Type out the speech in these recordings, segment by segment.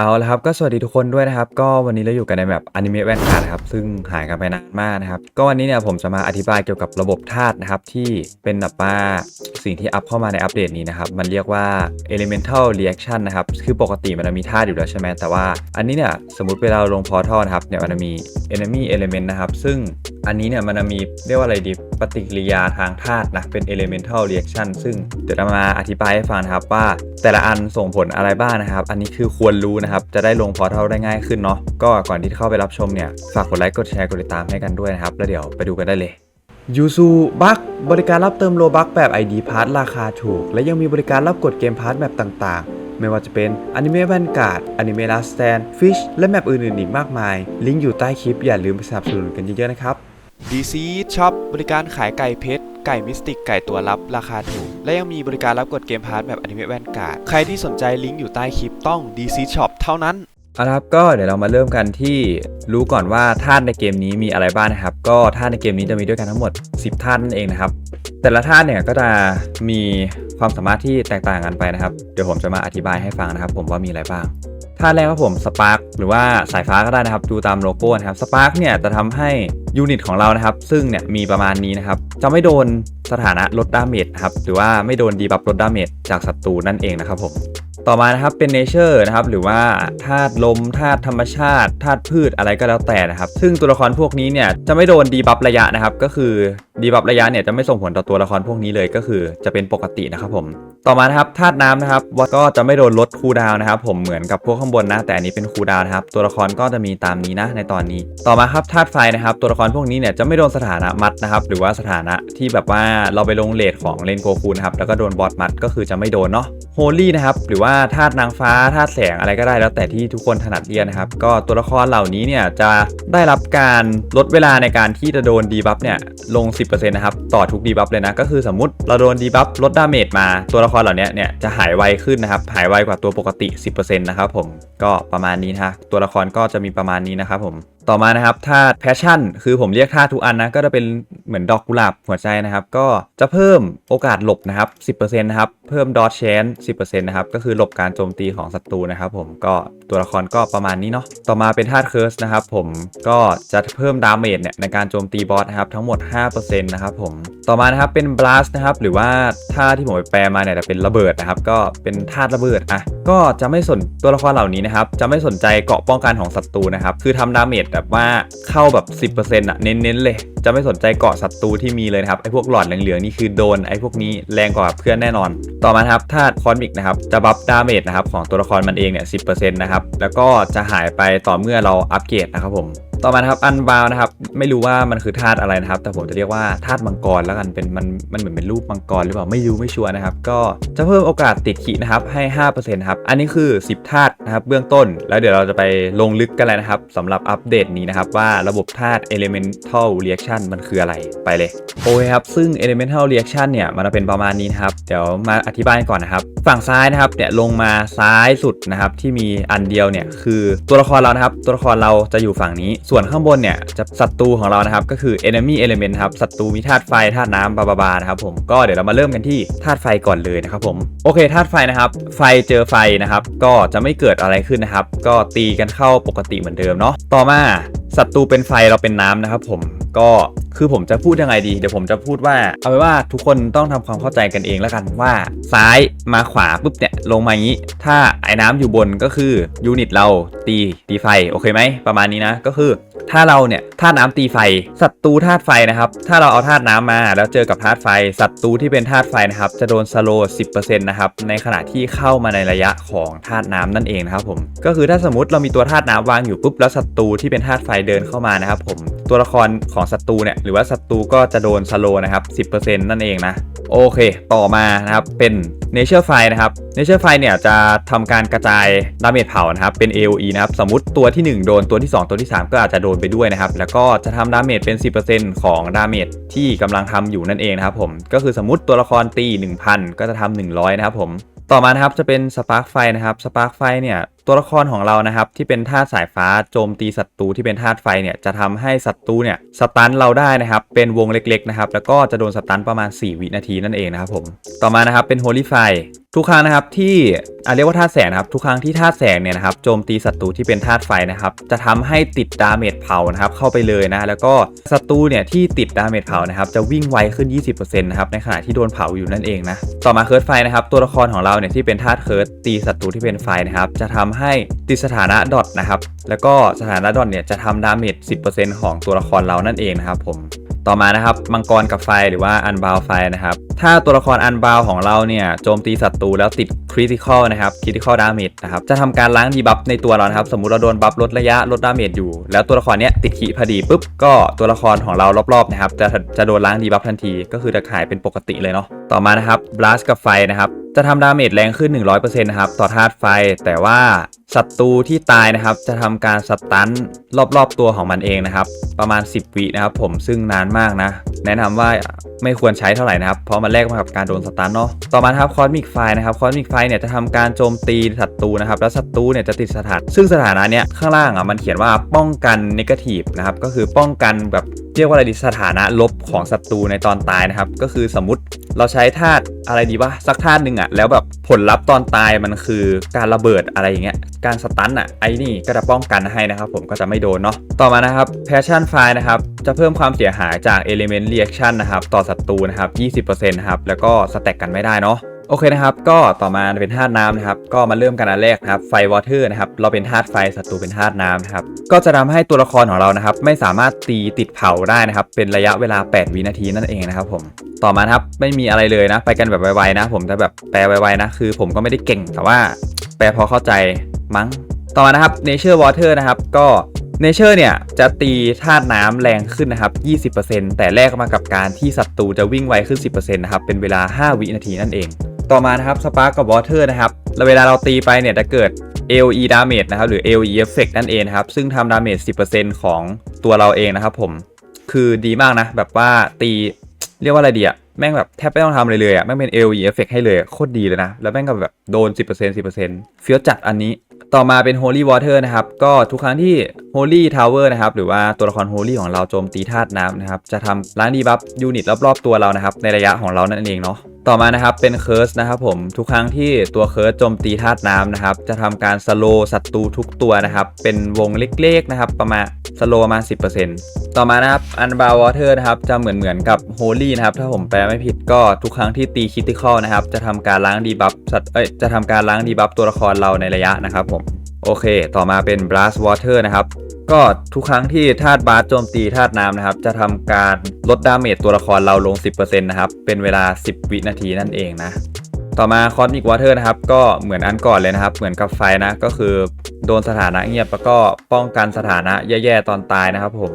เอาละครับก็สวัสดีทุกคนด้วยนะครับ ก็วันนี้เราอยู่กันในแบบอนิเมะแว่นตานะครับซึ่งหายกันไปนานมากนะครับ ก็วันนี้เนี่ยผมจะมาอธิบายเกี่ยวกับระบบธาตุนะครับ ที่เป็นแบบว่าสิ่งที่อัพเข้ามาในอัปเดตนี้นะครับ มันเรียกว่า elemental reaction นะครับ คือปกติมันจะมีธาตุอยู่แล้วใช่ไหมแต่ว่าอันนี้เนี่ยสมมติเวลาเราลงพอทัลนะครับเนี่ยมันจะมี enemy element นะครับ ซึ่งอันนี้เนี่ยมันจะมีเรียกว่าอะไรดีปฏิกิริยาทางธาตุนะเป็น elemental reaction ซึ่งเดี๋ยวเรามาอธิบายให้ฟังนะครับว่าแต่ละอันส่งผลอะไรบ้างนะครับ อันนี้คือควรรู้นะครับ จะได้ลงพอร์ทัลได้ง่ายขึ้นเนาะก็ก่อนที่เข้าไปรับชมเนี่ย ฝากกดไลค์กดแชร์กดติดตามให้กันด้วยนะครับ แล้วเดี๋ยวไปดูกันได้เลยยูซูบักบริการรับเติมโลบักแบบ ID พาร์ทราคาถูก และยังมีบริการรับกดเกมพาร์ทแบบต่างๆ ไม่ว่าจะเป็นอนิเมะแวนการ์ดอนิเมะลาสแตนฟิชและแมปอื่นๆอีกมากมาย ลิงก์อยู่ใต้คลิปอย่าลืมไปสนับสนุนกันเยอะๆนะครับ DC Shop บริการขายไก่เพชร ไก่มิสติก ไก่ตัวลับ ราคาถูก และยังมีบริการรับกดเกมพาร์ทแบบอนิเมะแว่นกาดใครที่สนใจลิงก์อยู่ใต้คลิปต้อง DC Shop เท่านั้นเอาละครับก็เดี๋ยวเรามาเริ่มกันที่รู้ก่อนว่าธาตุในเกมนี้มีอะไรบ้างนะครับ ก็ธาตุในเกมนี้จะมีด้วยกันทั้งหมด 10ธาตุนั่นเองนะครับ แต่ละธาตุเนี่ยก็จะมีความสามารถที่แตกต่างกันไปนะครับ เดี๋ยวผมจะมาอธิบายให้ฟังนะครับ ผมว่ามีอะไรบ้าง ธาแรกครับผมสปาร์กหรือว่าสายฟ้าก็ได้นะครับ ดูตามโลโก้นะครับสปาร์กเนี่ยจะทำให้ยูนิตของเรานะครับ ซึ่งเนี่ยมีประมาณนี้นะครับ จะไม่โดนสถานะลดดาเมจครับ หรือว่าไม่โดนดีบัฟลดดาเมจจากศัตรูนั่นเองนะครับผม ต่อมานะครับเป็นเนเจอร์นะครับหรือว่าธาตุลมธาตุธรรมชาติธาตุพืชอะไรก็แล้วแต่นะครับ ซึ่งตัวละครพวกนี้เนี่ยจะไม่โดนดีบัฟระยะนะครับ ก็คือดีบัฟระยะเนี่ยจะไม่ส่งผลต่อตัวละครพวกนี้เลยก็คือจะเป็นปกตินะครับผม ต่อมานะครับธาตุน้ำนะครับว่าก็จะไม่โดนลดคูดาวนะครับผมเหมือนกับพวกข้างบนนะ แต่อันนี้เป็นคูดาวน์นะครับ ตัวละครก็จะมีตามนี้นะในตอนนี้ ต่อมาครับธาตุไฟนะครับ ตัวละครพวกนี้เนี่ยจะไม่โดนสถานะมัดนะครับ หรือว่าสถานะที่แบบว่าเราไปลงเลทของเลนโกคูนะครับแล้วก็โดนบอสมัดก็คือจะไม่โดนเนาะโฮลี่นะครับหรือว่าธาตุนางฟ้าธาตุแสงอะไรก็ได้แล้วแต่ที่ทุกคนถนัดเรียนนะครับ ก็ตัวละครเหล่านี้เนี่ยจะได้รับการลดเวลาในการที่จะโดนดีบัฟเนี่ยลง 10%นะครับต่อทุกดีบัฟเลยนะก็คือสมมติเราโดนดีบัฟลดดาเมจมา ตัวละครเหล่านี้เนี่ยจะหายไวขึ้นนะครับหายไวกว่าตัวปกติ 10%นะครับผมก็ประมาณนี้นะฮะตัวละครก็จะมีประมาณนี้นะครับผม ต่อมานะครับธาตุแพชชั่น คือผมเรียกธาตุทุกอันนะ ก็จะเป็นเหมือนดอกกุหลาบหัวใจนะครับ ก็จะเพิ่มโอกาสหลบนะครับ 10%นะครับ เพิ่มดอ c แชน10%นะครับ ก็คือหลบการโจมตีของศัตรูนะครับผม ก็ตัวละครก็ประมาณนี้เนาะ ต่อมาเป็นธาตุเคิร์สนะครับผม ก็จะเพิ่มดาเมจเนี่ยในการโจมตีบอสนะครับทั้งหมด 5%นะครับผม ต่อมานะครับเป็นบลัสนะครับ หรือว่าธาตุที่ผมไปแปลมาเนี่ยจะเป็นระเบิดนะครับ ก็เป็นธาตุระเบิด อะ ก็จะไม่สนตัวละครเหล่านี้นะครับ จะไม่สนใจเกาะป้องกันของศัตรูนะครับ คือทำดาเมจแบบว่าเข้าแบบ 10%อะเน้นๆเลย จะไม่สนใจเกาะศัตรูที่มีเลยนะครับไอ้พวกหลอดเหลืองๆนี่คือโดนไอ้พวกนี้แรงกว่าเพื่อนแน่นอน ต่อมาครับธาตุคอนมิกนะครับจะบัฟดาเมจนะครับของตัวละครมันเองเนี่ยสินะครับแล้วก็จะหายไปต่อเมื่อเราอัปเกรดนะครับผม ต่อมานะครับอันบาวนะครับ ไม่รู้ว่ามันคือธาตุอะไรนะครับ แต่ผมจะเรียกว่าธาตุมังกรแล้วกันเป็นมันมันเหมือนเป็นรูปมังกรหรือเปล่าไม่รู้ไม่ชัวร์นะครับ ก็จะเพิ่มโอกาสติดขีนะครับให้5%ครับอันนี้คือ 10ธาตุนะครับเบื้องต้น แล้วเดี๋ยวเราจะไปลงลึกกันเลยนะครับสำหรับอัปเดตนี้นะครับว่าระบบธาตุ elemental reaction มันคืออะไรไปเลยโอเคครับซึ่ง elemental reaction เนี่ยมันจะเป็นประมาณนี้นะครับเดี๋ยวมาอธิบายก่อนนะครับ ฝั่งซ้ายนะครับเนี่ยลงมาซ้ายสุดนะครับที่มีอันเดียวเนี่ยคือตัวละครเรานะครับตัวละครเราจะอยู่ฝั่งนี้ส่วนข้างบนเนี่ยจะศัตรูของเรานะครับก็คือ enemy element ครับศัตรูมีธาตุไฟธาตุน้ำบาบาบานะครับผมก็เดี๋ยวเรามาเริ่มกันที่ธาตุไฟก่อนเลยนะครับผมโอเคธาตุไฟนะครับไฟเจอไฟนะครับก็จะไม่เกิดอะไรขึ้นนะครับก็ตีกันเข้าปกติเหมือนเดิมเนาะต่อมาศัตรูเป็นไฟเราเป็นน้ำนะครับผม ก็คือผมจะพูดยังไงดี เดี๋ยวผมจะพูดว่า เอาไว้ว่าทุกคนต้องทำความเข้าใจกันเองแล้วกันว่า ซ้ายมาขวาปุ๊บเนี่ยลงมาอย่างนี้ ถ้าไอ้น้ำอยู่บนก็คือยูนิตเราตีตีไฟโอเคไหมประมาณนี้นะก็คือ ถ้าเราเนี่ยธาตุน้ำตีไฟศัตรูธาตุไฟนะครับ ถ้าเราเอาธาตุน้ำมาแล้วเจอกับธาตุไฟศัตรูที่เป็นธาตุไฟนะครับ จะโดนสโลว์10%นะครับในขณะที่เข้ามาในระยะของธาตุน้ำนั่นเองนะครับผมก็คือถ้าสมมติเรามีตัวธาตุน้ำวางอยู่ปุ๊บแล้วศัตรูที่เป็นธาตุไฟเดินเข้ามานะครับผมตัวละครของศัตรูเนี่ยหรือว่าศัตรูก็จะโดนสโลว์นะครับ10%นั่นเองนะโอเค ต่อมานะครับเป็น Nature Fire นะครับ Nature Fire เนี่ยจะทำการกระจายดาเมจเผานะครับเป็น AOE นะครับสมมติตัวที่ 1 โดนตัวที่ 2 ตัวที่ 3 ก็อาจจะโดนไปด้วยนะครับ แล้วก็จะทำดาเมจเป็น 10%ของดาเมจที่กำลังทำอยู่นั่นเองนะครับผม ก็คือสมมติตัวละครตี 1,000 ก็จะทำ100 นะครับผม ต่อมานะครับจะเป็นสปาร์คไฟนะครับ สปาร์คไฟเนี่ยตัวละครของเรานะครับที่เป็นธาตุสายฟ้าโจมตีศัตรูที่เป็นธาตุไฟเนี่ยจะทำให้ศัตรูเนี่ยสตันเราได้นะครับเป็นวงเล็กๆนะครับแล้วก็จะโดนสตันประมาณ 4 วินาทีนั่นเองนะครับผมต่อมานะครับเป็นโฮลี่ไฟทุกครั้งนะครับที่เรียกว่าธาตุแสงนะครับทุกครั้งที่ธาตุแสงเนี่ยนะครับโจมตีศัตรูที่เป็นธาตุไฟนะครับจะทำให้ติดดาเมจเผานะครับเข้าไปเลยนะแล้วก็ศัตรูเนี่ยที่ติดดาเมจเผานะครับจะวิ่งไวขึ้น 20%นะครับในขณะที่โดนเผาอยู่นั่นเองนะต่อมาเคิร์ดไฟนะครับตัวละครของเราเนี่ยที่เป็นธาตุเคิร์ดตีศัตรูที่เป็นไฟนะครับจะทำให้ติดสถานะดอทนะครับแล้วก็สถานะดอทเนี่ยจะทำดาเมจ 10%ของตัวละครเรานั่นเองนะครับผมต่อมานะครับมังกรกับไฟหรือว่าอันบาวไฟนะครับ ถ้าตัวละครอันบาวของเราเนี่ยโจมตีศัตรูแล้วติดคริติคอลนะครับคริติคอลดาเมจนะครับจะทำการล้างดีบัฟในตัวเรานะครับสมมุติเราโดนบัฟลดระยะลดดาเมจอยู่ แล้วตัวละครเนี้ยติดขีพอดีปุ๊บก็ตัวละครของเรารอบๆนะครับจะจะโดนล้างดีบัฟทันทีก็คือจะหายเป็นปกติเลยเนาะต่อมานะครับบลัสกับไฟนะครับจะทำดาเมจแรงขึ้น 100%นะครับต่อธาตุไฟ แต่ว่าศัตรูที่ตายนะครับ จะทำการสตันรอบๆตัวของมันเองนะครับ ประมาณ 10 วินะครับ ผมซึ่งนานมากนะ แนะนำว่าไม่ควรใช้เท่าไหร่นะครับ เพราะมันแลกมากับการโดนสตันเนาะต่อมาครับคอสมิกไฟนะครับคอสมิกไฟเนี่ยจะทำการโจมตีศัตรูนะครับแล้วศัตรูเนี่ยจะติดสถาน ซึ่งสถานะเนี่ยข้างล่างอะมันเขียนว่าป้องกันนกาทีฟนะครับก็คือป้องกันแบบเรียกว่าอะไรดีสถานะลบของศัตรูในตอนตายนะครับก็คือสมมติ เราใช้ธาตุอะไรดีวะสักธาตุหนึ่งอะแล้วแบบผลลัพธ์ตอนตายมันคือการระเบิดอะไรอย่างเงี้ยการสตันอะไอ้นี่ก็จะป้องกันให้นะครับผมก็จะไม่โดนเนาะต่อมานะครับแพชชั่นไฟนะครับจะเพิ่มความเสียหายจาก element reaction นะครับต่อศัตรูนะครับ 20%นะครับแล้วก็สแต็กกันไม่ได้เนาะ โอเคนะครับ ก็ต่อมาเป็นธาตุน้ำนะครับ ก็มาเริ่มกันอันแรกนะครับ ไฟวอเตอร์นะครับ เราเป็นธาตุไฟ ศัตรูเป็นธาตุน้ำนะครับ ก็จะทำให้ตัวละครของเรานะครับ ไม่สามารถตีติดเผาได้นะครับ เป็นระยะเวลา 8 วินาทีนั่นเองนะครับผม ต่อมาครับ ไม่มีอะไรเลยนะ ไปกันแบบไวๆนะ ผมจะแบบแปลไวๆนะ คือผมก็ไม่ได้เก่ง แต่ว่า แปลพอเข้าใจมั้ง ต่อมานะครับ Nature Water นะครับ ก็ Nature เนี่ยจะตีธาตุน้ำแรงขึ้นนะครับ 20%แต่แลกมากับการที่ศัตรูจะวิ่งไวขึ้น 10%นะครับ เป็นเวลา 5 วินาทีนั่นเอง ต่อมานะครับ Spark กับ Water นะครับแล้วเวลาเราตีไปเนี่ยจะเกิด AOE damage นะครับหรือ AOE effect นั่นเองนะครับ ซึ่งทำ damage 10%ของตัวเราเองนะครับผมคือดีมากนะ แบบว่าตีเรียกว่าอะไรดีอะแม่งแบบแทบไม่ต้องทำอะไรเลยอะแม่งเป็น AOE effect ให้เลยโคตรดีเลยนะ แล้วแม่งก็แบบโดน 10% 10%เฟี้ยวจัดอันนี้ ต่อมาเป็น Holy Water นะครับ ก็ทุกครั้งที่ Holy Tower นะครับ หรือว่าตัวละคร Holy ของเราโจมตีธาตุน้ำนะครับ จะทำล้างดีบัฟยูนิตรอบๆตัวเรานะครับ ในระยะของเรานั่นเองเนาะ ต่อมานะครับเป็นเคิร์สนะครับผมทุกครั้งที่ตัวเคิร์สโจมตีธาตุน้ำนะครับจะทำการสโลศัตรูทุกตัวนะครับเป็นวงเล็กๆนะครับประมาณสโลประมาณ10%ต่อมานะครับอันบาวอเตอร์นะครับจะเหมือนเหมือนกับโฮลี่นะครับถ้าผมแปลไม่ผิดก็ทุกครั้งที่ตีคิติคอลนะครับจะทำการล้างดีบัฟสัตว์เอ้ยจะทำการล้างดีบัฟตัวละครเราในระยะนะครับผม โอเค ต่อมาเป็น blast water นะครับ ก็ทุกครั้งที่ธาตุบาสโจมตีธาตุน้ำนะครับ จะทำการลดดาเมจตัวละครเราลง 10%นะครับ เป็นเวลา 10 วินาทีนั่นเองนะ ต่อมาคอสมิกวอเตอร์นะครับ ก็เหมือนอันก่อนเลยนะครับ เหมือนกับไฟนะ ก็คือโดนสถานะเงียบแล้วก็ป้องกันสถานะแย่ๆตอนตายนะครับผม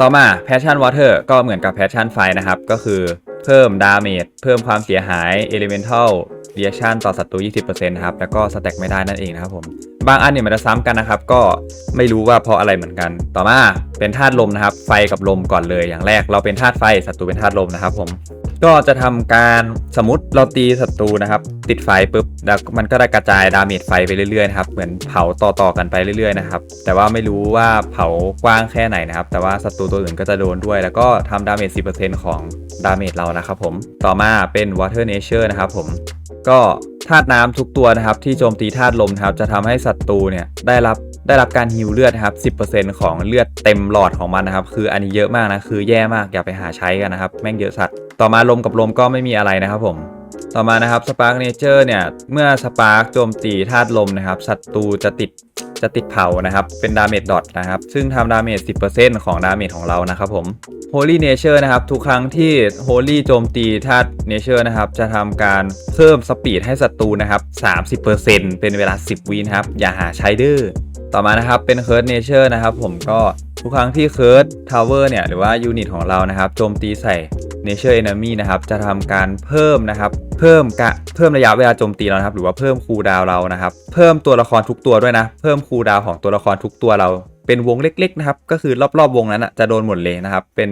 ต่อมา Passion Water ก็เหมือนกับ Passion ไฟนะครับ ก็คือเพิ่มดาเมจเพิ่มความเสียหาย Elemental Reaction ต่อศัตรู 20%นะครับ แล้วก็สแต็กไม่ได้นั่นเองนะครับผม บางอันเนี่ยมันจะซ้ำกันนะครับ ก็ไม่รู้ว่าเพราะอะไรเหมือนกัน ต่อมาเป็นธาตุลมนะครับ ไฟกับลมก่อนเลยอย่างแรก เราเป็นธาตุไฟศัตรูเป็นธาตุลมนะครับ ผมก็จะทำการสมมติเราตีศัตรูนะครับ ติดไฟปุ๊บแล้วมันก็ได้กระจายดาเมจไฟไปเรื่อยๆนะครับเหมือนเผาต่อๆกันไปเรื่อยๆนะครับแต่ว่าไม่รู้ว่าเผากว้างแค่ไหนนะครับ แต่ว่าศัตรูตัวอื่นก็จะโดนด้วย แล้วก็ทำดาเมจ10%ของดาเมจเรานะครับผมต่อมาเป็น Water Nature นะครับผม ก็ธาตุน้ำทุกตัวนะครับที่โจมตีธาตุลมนะครับจะทำให้ศัตรูเนี่ยได้รับได้รับการฮิวเลือดนะครับ 10%ของเลือดเต็มหลอดของมันนะครับ คืออันนี้เยอะมากนะคือแย่มากอย่าไปหาใช้กันนะครับ แม่งเยอะสัตว์ต่อมาลมกับลมก็ไม่มีอะไรนะครับผมต่อมานะครับสปาร์กเนเจอร์เนี่ยเมื่อสปาร์กโจมตีธาตุลมนะครับศัตรูจะติด จะติดเผานะครับ เป็นดาเมจดอทนะครับ ซึ่งทำดาเมจ 10%ของดาเมจของเรานะครับผม Holy Nature นะครับ ทุกครั้งที่ Holy โจมตีธาตุ Nature นะครับ จะทำการเพิ่มสปีดให้ศัตรูนะครับ 30%เป็นเวลา 10 วินะครับ อย่าหาใช้ดื้อต่อมานะครับเป็น Curse Nature นะครับผมก็ทุกครั้งที่ Curse Tower เนี่ยหรือว่ายูนิตของเรานะครับโจมตีใส่ Nature Enemy นะครับจะทำการเพิ่มนะครับเพิ่มกะเพิ่มระยะเวลาโจมตีเรานะครับหรือว่าเพิ่มคูลดาวเรานะครับเพิ่มตัวละครทุกตัวด้วยนะ เพิ่มคูลดาวของตัวละครทุกตัวเรา เป็นวงเล็กๆนะครับก็คือรอบๆวงนั้นอะจะโดนหมดเลยนะครับเป็น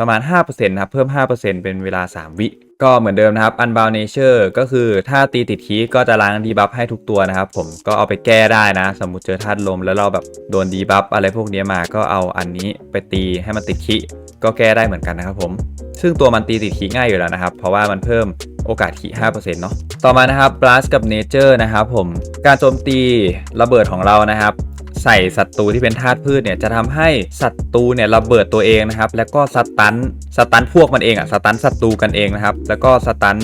ประมาณ 5%นะครับเพิ่ม 5%เป็นเวลา 3 วิ ก็เหมือนเดิมนะครับ Unbound Nature ก็คือถ้าตีติดคีก็จะล้างดีบัฟให้ทุกตัวนะครับ ผมก็เอาไปแก้ได้นะ สมมุติเจอธาตุลมแล้วเราแบบโดนดีบัฟอะไรพวกนี้มาก็เอาอันนี้ไปตีให้มันติดคีก็แก้ได้เหมือนกันนะครับผม ซึ่งตัวมันตีติดคีง่ายอยู่แล้วนะครับ เพราะว่ามันเพิ่มโอกาสคีย์5%เนาะ ต่อมานะครับ blast กับ nature นะครับผม การโจมตีระเบิดของเรานะครับ ใส่ศัตรูที่เป็นธาตุพืชเนี่ยจะทำให้ศัตรูเนี่ยระเบิดตัวเองนะครับ แล้วก็สตันสตันพวกมันเองอะสตันศัตรูกันเองนะครับ แล้วก็สตัน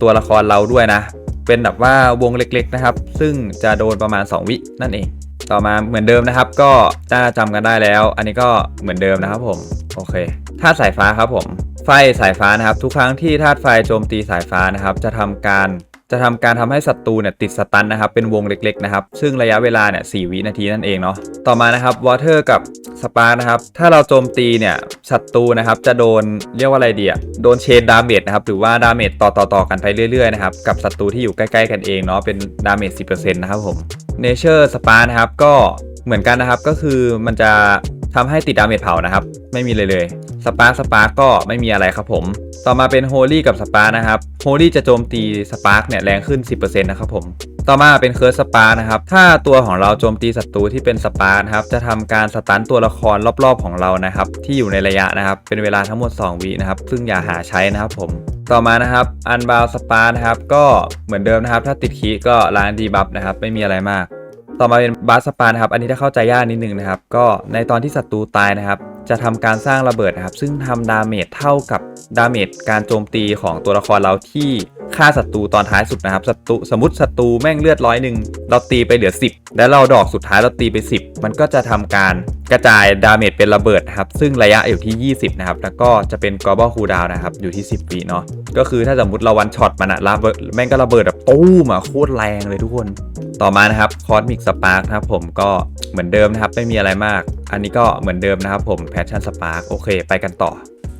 ตัวละครเราด้วยนะ เป็นแบบว่าวงเล็กๆนะครับ ซึ่งจะโดนประมาณ 2 วินั่นเอง ต่อมาเหมือนเดิมนะครับ ก็จะจำกันได้แล้ว อันนี้ก็เหมือนเดิมนะครับผมโอเคธาตุสายฟ้าครับผม ไฟสายฟ้านะครับ ทุกครั้งที่ธาตุไฟโจมตีสายฟ้านะครับ จะทำการ จะทำการทำให้ศัตรูเนี่ยติดสตันนะครับเป็นวงเล็กๆนะครับซึ่งระยะเวลาเนี่ยสวินาทีนั่นเองเนาะต่อมานะครับวอเตอร์กับสปาร์นะครับถ้าเราโจมตีเนี่ยศัตรูนะครับจะโดนเรียกว่าอะไรเดีอะโดนเชนดาเมจนะครับหรือว่าดาเมจต่อต่อต่อกันไปเรื่อยๆนะครับกับศัตรูที่อยู่ใกล้ๆกันเองเนาะเป็นดาเมจ10%นะครับผมเนเจอร์สปาร์นะครับก็เหมือนกันนะครับก็คือมันจะ ทำให้ติดดาเมจเผานะครับ ไม่มีเลยเลยสปาร์สปาร์ก็ไม่มีอะไรครับผม ต่อมาเป็นโฮลี่กับสปาร์นะครับโฮลี่จะโจมตีสปาร์เนี่ยแรงขึ้น 10%นะครับผมต่อมาเป็นเคิร์สสปาร์นะครับ ถ้าตัวของเราโจมตีศัตรูที่เป็นสปาร์นะครับ จะทำการสตันตัวละครรอบๆของเรานะครับ ที่อยู่ในระยะนะครับ เป็นเวลาทั้งหมด 2 วินะครับ ซึ่งอย่าหาใช้นะครับผม ต่อมานะครับ อันบาวสปาร์นะครับ ก็เหมือนเดิมนะครับ ถ้าติดคีก็ล้างดีบัฟนะครับ ไม่มีอะไรมาก ต่อมาเป็นบาสปานะครับ อันนี้ถ้าเข้าใจยากนิดนึงนะครับ ก็ในตอนที่ศัตรูตายนะครับ จะทำการสร้างระเบิดนะครับ ซึ่งทำดาเมจเท่ากับดาเมจการโจมตีของตัวละครเราที่ ฆ่าศัตรูตอนท้ายสุดนะครับศัตรูสมมติศัตรูแม่งเลือดร้อยหนึ่งเราตีไปเหลือ 10 แล้วเราดอกสุดท้ายเราตีไป 10 มันก็จะทำการกระจายดาเมจเป็นระเบิดครับซึ่งระยะอยู่ที่ 20 นะครับ แล้วก็จะเป็นกอ b บ l คูดาวนะครับอยู่ที่ 10วิเนาะก็คือถ้าสมมติเราวันช็อตมันอะระเบิดแม่งก็ระเบิดแบบตู้มอะโคตรแรงเลยทุกคน ต่อมานะครับคอสมิกสปาร์คนะครับผมก็เหมือนเดิมนะครับไม่มีอะไรมาก อันนี้ก็เหมือนเดิมนะครับผมแพชชั่นสปาร์คโอเค ไปกันต่อ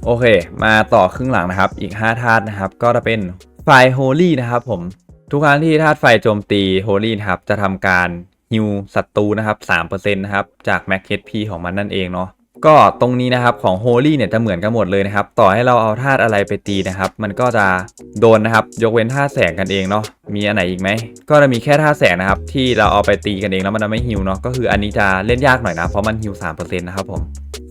โอเค มาต่อครึ่งหลังนะครับ อีก 5 ธาตุนะครับ ก็จะเป็น ไฟโฮลี่นะครับผมทุกครั้งที่ธาตุไฟโจมตีโฮลี่นะครับจะทำการฮิวศัตรูนะครับ3%นะครับจากแม็กเคพีของมันนั่นเองเนาะก็ตรงนี้นะครับของโฮลี่เนี่ยจะเหมือนกันหมดเลยนะครับ ต่อให้เราเอาธาตุอะไรไปตีนะครับ มันก็จะโดนนะครับ ยกเว้นธาตุแสงกันเองเนาะมีอันไหนอีกไหม ก็จะมีแค่ธาตุแสงนะครับ ที่เราเอาไปตีกันเองแล้วมันจะไม่ฮิวเนาะก็คืออันนี้จะเล่นยากหน่อยนะเพราะมันฮิว3%นะครับผม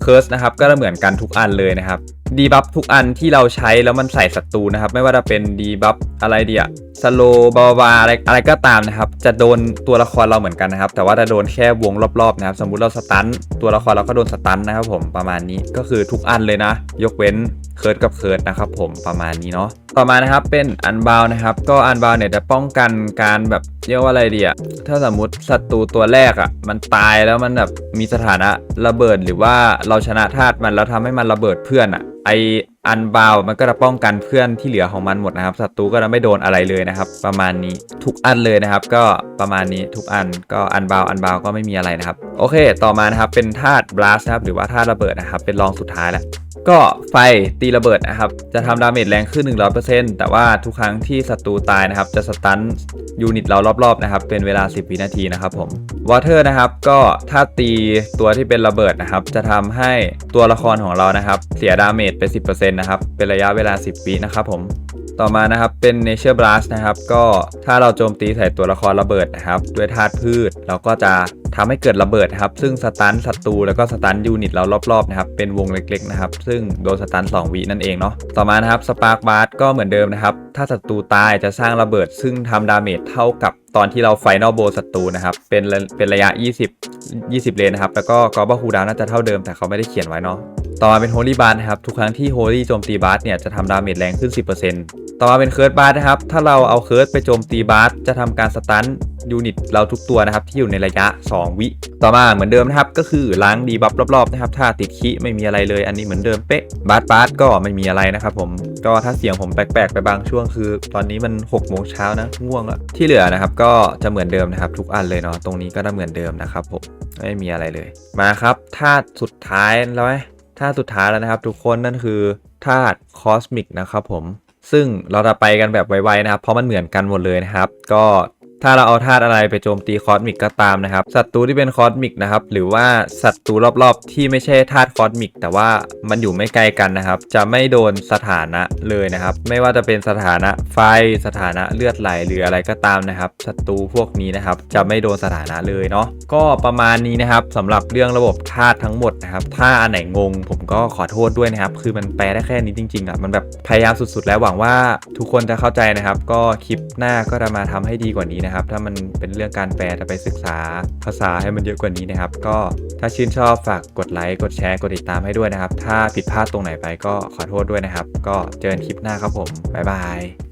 เคิร์สนะครับก็จะเหมือนกันทุกอันเลยนะครับ ดีบัฟทุกอันที่เราใช้แล้วมันใส่ศัตรูนะครับ ไม่ว่าจะเป็นดีบัฟอะไรเดียสโลบาวาอะไรอะไรก็ตามนะครับ จะโดนตัวละครเราเหมือนกันนะครับ แต่ว่าจะโดนแค่วงรอบๆนะครับ สมมุติเราสตันตัวละครเราก็โดนสตันนะครับผมประมาณนี้ก็คือทุกอันเลยนะ ยกเว้นเคิร์ดกับเคิร์ดนะครับผมประมาณนี้เนาะต่อมานะครับเป็นอันบาวนะครับ ก็อันบาวเนี่ยจะป้องกันการแบบเรียกว่าอะไรดีอะถ้าสมมติศัตรูตัวแรกอะมันตายแล้วมันแบบมีสถานะระเบิดหรือว่าเราชนะธาตุมันแล้วทำให้มันระเบิดเพื่อนอะ ไอันบาวมันก็จะป้องกันเพื่อนที่เหลือของมันหมดนะครับศัตรูก็จะไม่โดนอะไรเลยนะครับ ประมาณนี้ทุกอันเลยนะครับ ก็ประมาณนี้ทุกอันก็อันบาวอันบาวก็ไม่มีอะไรนะครับ โอเค ต่อมานะครับเป็นธาตุบลัสนะครับหรือว่าธาตุระเบิดนะครับเป็นรองสุดท้ายแหละก็ไฟตีระเบิดนะครับจะทำดาเมจแรงขึ้น 100%แต่ว่าทุกครั้งที่ศัตรูตายนะครับ จะสตันยูนิตเรารอบๆนะครับ เป็นเวลา 10 วินาทีนะครับผมวอเตอร์นะครับก็ถ้าตีตัวที่เป็นระเบิดนะครับ จะทำให้ตัวละครของเรานะครับ เสียดาเมจไป 10%นะครับ เป็นระยะเวลา 10วินะครับผม ต่อมานะครับเป็น Nature Blast นะครับ ก็ถ้าเราโจมตีใส่ตัวละครระเบิดนะครับ ด้วยธาตุพืช เราก็จะทำให้เกิดระเบิดครับ ซึ่งสตันศัตรูแล้วก็สตันยูนิตเรารอบๆนะครับ เป็นวงเล็กๆนะครับ ซึ่งโดนสตัน2วินั่นเองเนาะ ต่อมานะครับ Spark Blast ก็เหมือนเดิมนะครับ ถ้าศัตรูตายจะสร้างระเบิด ซึ่งทำดาเมจเท่ากับตอนที่เราไฟนอลโบศัตรูนะครับ เป็นเป็นระยะ 20 20 เลนนะครับ แล้วก็กอล์ฟคูดาวน่าจะเท่าเดิมแต่เขาไม่ได้เขียนไว้เนาะ ต่อมาเป็นโฮลี่บาร์นะครับ ทุกครั้งที่โฮลี่โจมตีบาร์เนี่ยจะทำดาเมจแรงขึ้น 10%ต่อมาเป็นเคิร์ดบาร์นะครับ ถ้าเราเอาเคิร์ดไปโจมตีบาร์จะทำการสตันยูนิตเราทุกตัวนะครับที่อยู่ในระยะ 2 วิ ต่อมาเหมือนเดิมนะครับก็คือล้างดีบัฟรอบๆนะครับถ้าติดคิไม่มีอะไรเลยอันนี้เหมือนเดิมเป๊ะบาร์บาร์ก็ไม่มีอะไรนะครับผมก็ถ้าเสียงผมแปลกๆไปบางช่วงคือ ตอนนี้มัน6โมงเช้านะง่วงแล้วที่เหลือนะครับก็จะเหมือนเดิมนะครับทุกอันเลยเนาะตรงนี้ก็จะเหมือนเดิมนะครับผมไม่มีอะไรเลยมาครับธาตุสุดท้ายแล้วไหม ธาสุดท้ายแล้วนะครับ ทุกคนนั่นคือธาตุคอสมิกนะครับผมซึ่งเราจะไปกันแบบไวๆนะครับ เพราะมันเหมือนกันหมดเลยนะครับ ก็ ถ้าเราเอาธาตุอะไรไปโจมตีคอสมิกก็ตามนะครับศัตรูที่เป็นคอสมิกนะครับหรือว่าศัตรูรอบๆ ที่ไม่ใช่ธาตุคอสมิกแต่ว่ามันอยู่ไม่ไกลกันนะครับ จะไม่โดนสถานะเลยนะครับ ไม่ว่าจะเป็นสถานะไฟสถานะเลือดไหลหรืออะไรก็ตามนะครับศัตรูพวกนี้นะครับจะไม่โดนสถานะเลยเนาะก็ประมาณนี้นะครับสำหรับเรื่องระบบธาตุทั้งหมดนะครับถ้าอันไหนงง ผมก็ขอโทษด้วยนะครับ คือมันแปลได้แค่นี้จริงๆอะมันแบบพยายามสุดๆ แล้วหวังว่าทุกคนจะเข้าใจนะครับ ก็คลิปหน้าก็จะมาทำให้ดีกว่านี้นะนะครับ ถ้ามันเป็นเรื่องการแปลจะไปศึกษาภาษาให้มันเยอะกว่านี้นะครับ ก็ถ้าชื่นชอบฝากกดไลค์กดแชร์กดติดตามให้ด้วยนะครับ ถ้าผิดพลาดตรงไหนไปก็ขอโทษด้วยนะครับ ก็เจอกันคลิปหน้าครับผมบ๊ายบาย